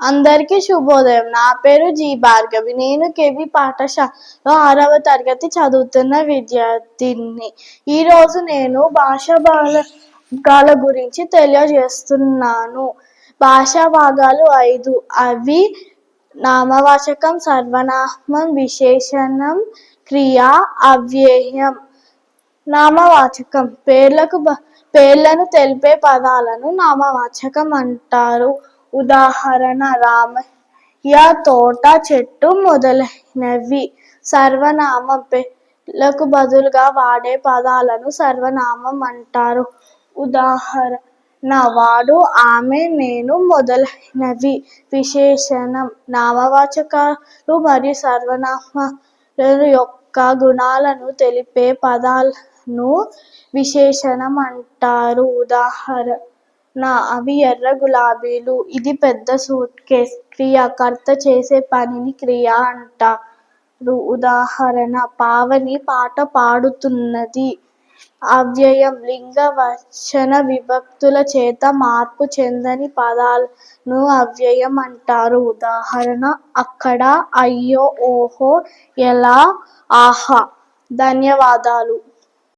అందరికీ శుభోదయం. నా పేరు జి భార్గవి. నేను కేవి పాఠశాలలో ఆరవ తరగతి చదువుతున్న విద్యార్థిని. ఈరోజు నేను భాషా భాగాల గురించి తెలియజేస్తున్నాను. భాషా భాగాలు ఐదు. అవి నామవాచకం సర్వనామం విశేషణం క్రియ అవ్యయం. నామవాచకం. పేర్లకు పేర్లను తెలిపే పదాలను నామవాచకం అంటారు. ఉదాహరణ రామయ్య తోట చెట్టు మొదలైనవి. సర్వనామం పేర్లకు బదులుగా వాడే పదాలను సర్వనామం అంటారు. ఉదాహరణ వాడు ఆమె నేను మొదలైనవి. విశేషణం నామవాచకాలు మరియు సర్వనామాల యొక్క గుణాలను తెలిపే పదాలను విశేషణం అంటారు. ఉదాహరణ నా అవి ఎర్ర గులాబీలు. ఇది పెద్ద సూట్ కేస్. క్రియకర్త చేసే పనిని క్రియ అంటారు. ఉదాహరణ పావని పాట పాడుతున్నది. అవ్యయం లింగ వచన విభక్తుల చేత మార్పు చెందని పదాలను అవ్యయం అంటారు. ఉదాహరణ అక్కడ అయ్యో ఓహో ఎలా ఆహా. ధన్యవాదాలు.